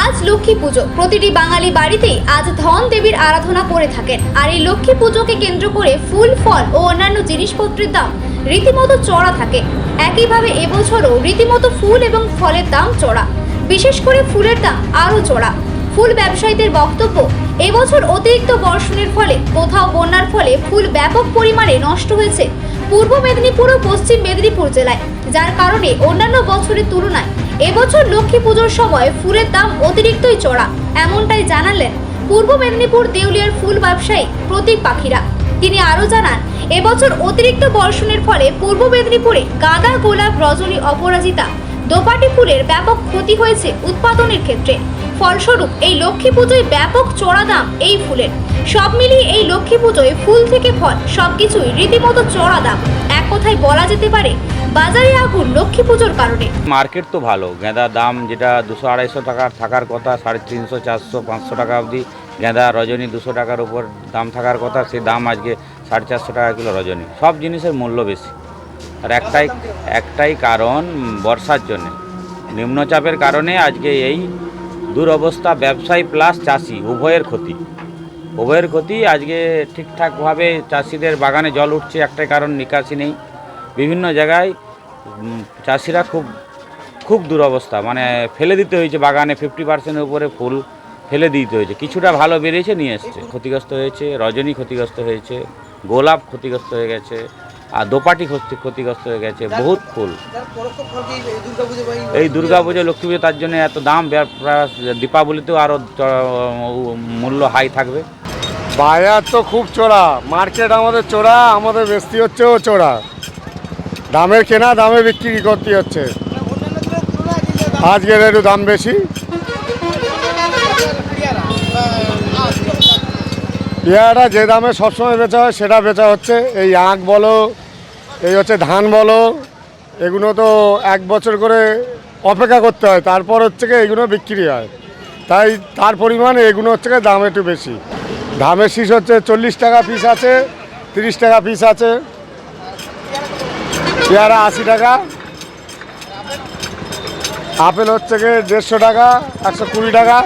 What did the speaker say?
আজ লক্ষ্মী পুজো। প্রতিটি বাঙালি বাড়িতেই আজ ধন দেবীর আরাধনা করে থাকেন। আর এই লক্ষ্মী পুজোকে কেন্দ্র করে ফুল, ফল ও অন্যান্য জিনিসপত্রের দাম রীতিমতো চড়া থাকে। একইভাবে এবছরও রীতিমতো ফুল এবং ফলের দাম চড়া। বিশেষ করে ফুলের দাম আরও চড়া। ফুল ব্যবসায়ীদের বক্তব্য, এবছর অতিরিক্ত বর্ষণের ফলে কোথাও বন্যার ফলে ফুল ব্যাপক পরিমাণে নষ্ট হয়েছে। পূর্ব মেদিনীপুর ও পশ্চিম মেদিনীপুর জেলায়, যার কারণে অন্যান্য বছরের তুলনায় এবছর লক্ষ্মী পুজোর সময় ফুলের দাম অতিরিক্তই চড়া, এমনটাই জানালেন পূর্ব মেদিনীপুর দেউলিয়ার ফুল ব্যবসায়ী প্রতীক পাখিরা। তিনি আরও জানান, এবছর অতিরিক্ত বর্ষণের ফলে পূর্ব মেদিনীপুরে গাঁদা গোলাপ রজনী অপরাজিতা, দোপাটি ফুলের ব্যাপক ক্ষতি হয়েছে উৎপাদনের ক্ষেত্রে। ফলস্বরূপ এই লক্ষ্মী পুজোয় ব্যাপক চড়া দাম এই ফুলের। সব মিলিয়ে এই লক্ষ্মী পুজোয় ফুল থেকে ফল সবকিছুই রীতিমতো চড়া দাম এক কথায় বলা যেতে পারে, বাজারে আগুন লক্ষ্মী পুজোর কারণে। মার্কেট তো ভালো, গাঁদার দাম যেটা দুশো আড়াইশো টাকার থাকার কথা, সাড়ে তিনশো, চারশো, পাঁচশো টাকা অবধি। গাঁদা রজনী দুশো টাকার উপর দাম থাকার কথা সেই দাম আজকে সাড়ে চারশো টাকা কিলো রজনী। সব জিনিসের মূল্য বেশি। আর একটাই একটাই কারণ বর্ষার জন্যে। নিম্নচাপের কারণে আজকে এই দুরবস্থা, ব্যবসায়ী প্লাস চাষি, উভয়ের ক্ষতি। উভয়ের ক্ষতি, আজকে ঠিকঠাকভাবে চাষিদের বাগানে জল উঠছে, একটাই কারণ, নিকাশি নেই। বিভিন্ন জায়গায় চাষিরা খুব খুব দুরবস্থা মানে ফেলে দিতে হয়েছে বাগানে ফিফটি পার্সেন্টের উপরে ফুল ফেলে দিতে হয়েছে। কিছুটা ভালো বেরিয়েছে, নিয়ে এসছে। ক্ষতিগ্রস্ত হয়েছে, রজনী ক্ষতিগ্রস্ত হয়েছে, গোলাপ ক্ষতিগ্রস্ত হয়ে গেছে। আর দোপাটি ক্ষতি- ক্ষতিগ্রস্ত হয়ে গেছে বহুত ফুল এই দুর্গা পুজো লক্ষ্মী পুজো তার জন্য এত দাম দীপাবলিতেও আরও মূল্য হাই থাকবে। বাজার তো খুব চোরা মার্কেট আমাদের চোরা আমাদের বেশি হচ্ছেও চোরা। দামের কেনা দামে বিক্রি করতে হচ্ছে। আজকের একটু দাম বেশি। পেয়ারা যে দামে সবসময় বেচা হয় সেটা বেচা হচ্ছে। এই আখ বলো এই হচ্ছে ধান বলো, এগুলো তো এক বছর করে অপেক্ষা করতে হয়, তারপর হচ্ছে কি এগুলো বিক্রি হয়। তাই তার পরিমাণে এগুলো হচ্ছে কি দাম একটু বেশি। ধামের শীষ হচ্ছে চল্লিশ টাকা পিস আছে, তিরিশ টাকা পিস আছে। পেয়ারা আশি টাকা। আপেল হচ্ছে গিয়ে দেড়শো টাকা, একশো কুড়ি টাকা।